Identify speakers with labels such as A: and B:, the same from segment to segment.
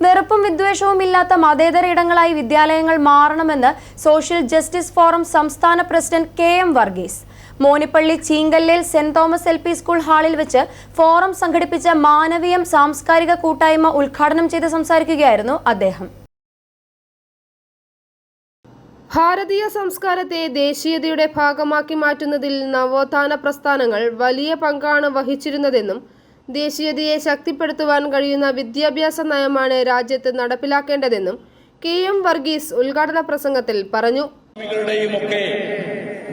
A: വെറുപ്പും വിദ്വേഷവും ഇല്ലാത്ത മതേതര ഇടങ്ങളായി വിദ്യാലയങ്ങൾ മാറണമെന്ന് സോഷ്യൽ ജസ്റ്റിസ് ഫോറം സംസ്ഥാന president K M Varghese. Monippally ചീങ്കല്ലിൽ Saint Thomas L P school ഹാളിൽ വെച്ച് ഫോറം സംഘടിപ്പിച്ച മാനവീയം സാംസ്കാരിക കൂട്ടായ്മ ഉദ്ഘാടനം ചെയ്ത് സംസാരിക്കുകയായിരുന്നു അദ്ദേഹം.
B: ഭാരതീയ സംസ്കാരത്തെ ദേശീയതയുടെ ഭാഗമാക്കി മാറ്റുന്നതിൽ നവോത്ഥാന പ്രസ്ഥാനങ്ങൾ വലിയ പങ്കാണ് വഹിച്ചിരുന്നതെന്നും ദേശീയതയെ ശക്തിപ്പെടുത്തുവാൻ കഴിയുന്ന വിദ്യാഭ്യാസ നയമാണ് രാജ്യത്ത് നടപ്പിലാക്കേണ്ടതെന്നും കെ എം വർഗീസ് ഉദ്ഘാടന പ്രസംഗത്തിൽ പറഞ്ഞു.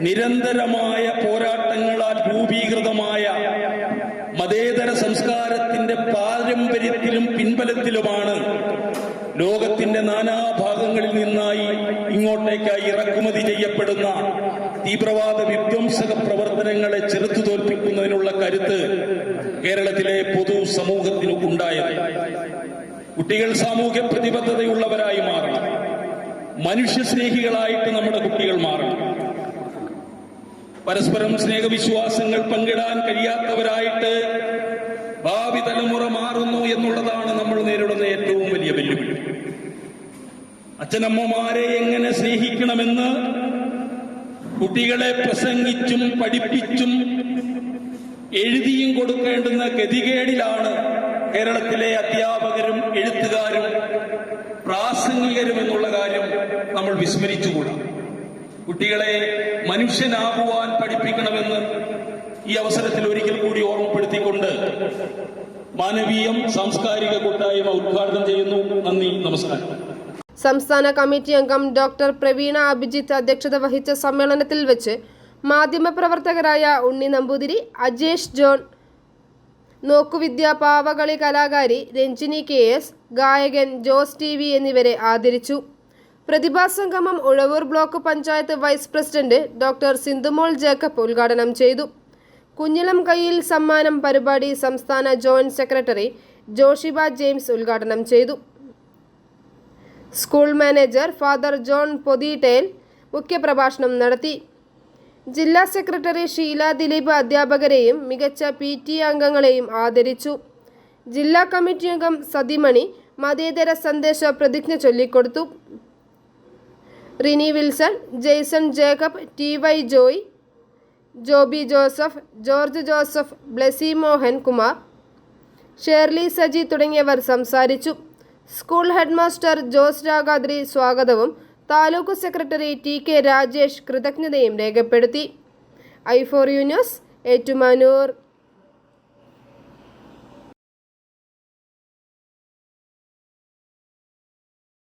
C: നിരന്തരമായ പോരാട്ടങ്ങളാൽ രൂപീകൃതമായ മതേതര സംസ്കാരത്തിന്റെ പാരമ്പര്യത്തിലും പിൻബലത്തിലുമാണ് ലോകത്തിന്റെ നാനാഭാഗങ്ങളിൽ നിന്നായി ഇങ്ങോട്ടേക്കായി ഇറക്കുമതി ചെയ്യപ്പെടുന്ന തീവ്രവാദ വിധ്വംസക പ്രവർത്തനങ്ങളെ ചെറുത്തു തോൽപ്പിക്കുന്നതിനുള്ള കരുത്ത് കേരളത്തിലെ പൊതു സമൂഹത്തിന് ഉണ്ടായത്. കുട്ടികൾ സാമൂഹ്യ പ്രതിബദ്ധതയുള്ളവരായി മാറണം. മനുഷ്യസ്നേഹികളായിട്ട് നമ്മുടെ കുട്ടികൾ മാറണം. പരസ്പരം സ്നേഹവിശ്വാസങ്ങൾ പങ്കിടാൻ കഴിയാത്തവരായിട്ട് അച്ഛനമ്മമാരെ എങ്ങനെ സ്നേഹിക്കണമെന്ന് കുട്ടികളെ പ്രസംഗിച്ചും പഠിപ്പിച്ചും എഴുതിയും കൊടുക്കേണ്ടുന്ന ഗതികേടിലാണ് കേരളത്തിലെ അധ്യാപകരും എഴുത്തുകാരും പ്രാസംഗികരും എന്നുള്ള കാര്യം നമ്മൾ വിസ്മരിച്ചുകൂടാ. കുട്ടികളെ മനുഷ്യനാകുവാൻ പഠിപ്പിക്കണമെന്ന് ഈ അവസരത്തിൽ ഒരിക്കൽ കൂടി ഓർമ്മപ്പെടുത്തിക്കൊണ്ട് മാനവീയം സാംസ്കാരിക കൂട്ടായ്മ ഉദ്ഘാടനം ചെയ്യുന്നു. നന്ദി നമസ്കാരം.
B: സംസ്ഥാന കമ്മിറ്റി അംഗം ഡോക്ടർ പ്രവീണ അഭിജിത്ത് അധ്യക്ഷത വഹിച്ച സമ്മേളനത്തിൽ വെച്ച് മാധ്യമപ്രവർത്തകരായ ഉണ്ണി നമ്പൂതിരി അജേഷ് ജോൺ നോക്കുവിദ്യ പാവകളി കലാകാരി രഞ്ജിനി കെ എസ് ഗായകൻ ജോസ് ടി വി എന്നിവരെ ആദരിച്ചു. പ്രതിഭാസംഗമം Uzhavoor block panchayat vice president doctor Sindhumol Jacob ഉദ്ഘാടനം ചെയ്തു. കുഞ്ഞിളം കയ്യിൽ സമ്മാനം പരിപാടി സംസ്ഥാന ജോയിന്റ് സെക്രട്ടറി ജോഷിബ ജെയിംസ് ഉദ്ഘാടനം ചെയ്തു. സ്കൂൾ മാനേജർ ഫാദർ ജോൺ പൊതിയിട്ടയിൽ മുഖ്യപ്രഭാഷണം നടത്തി. ജില്ലാ സെക്രട്ടറി ഷീല ദിലീപ് അധ്യാപകരെയും മികച്ച പി ടി അംഗങ്ങളെയും ആദരിച്ചു. ജില്ലാ കമ്മിറ്റി അംഗം സതിമണി മതേതര സന്ദേശ പ്രതിജ്ഞ ചൊല്ലിക്കൊടുത്തു. Rini Wilson Jaison Jacob T Y Joy Joby Joseph George Joseph Blessy Mohan Kumar Shirley Saji തുടങ്ങിയവർ സംസാരിച്ചു. സ്കൂൾ ഹെഡ്മാസ്റ്റർ ജോസ് രാഗാദ്രി സ്വാഗതവും taluk secretary T K Rajesh കൃതജ്ഞതയും രേഖപ്പെടുത്തി. I four U news Ettumanoor.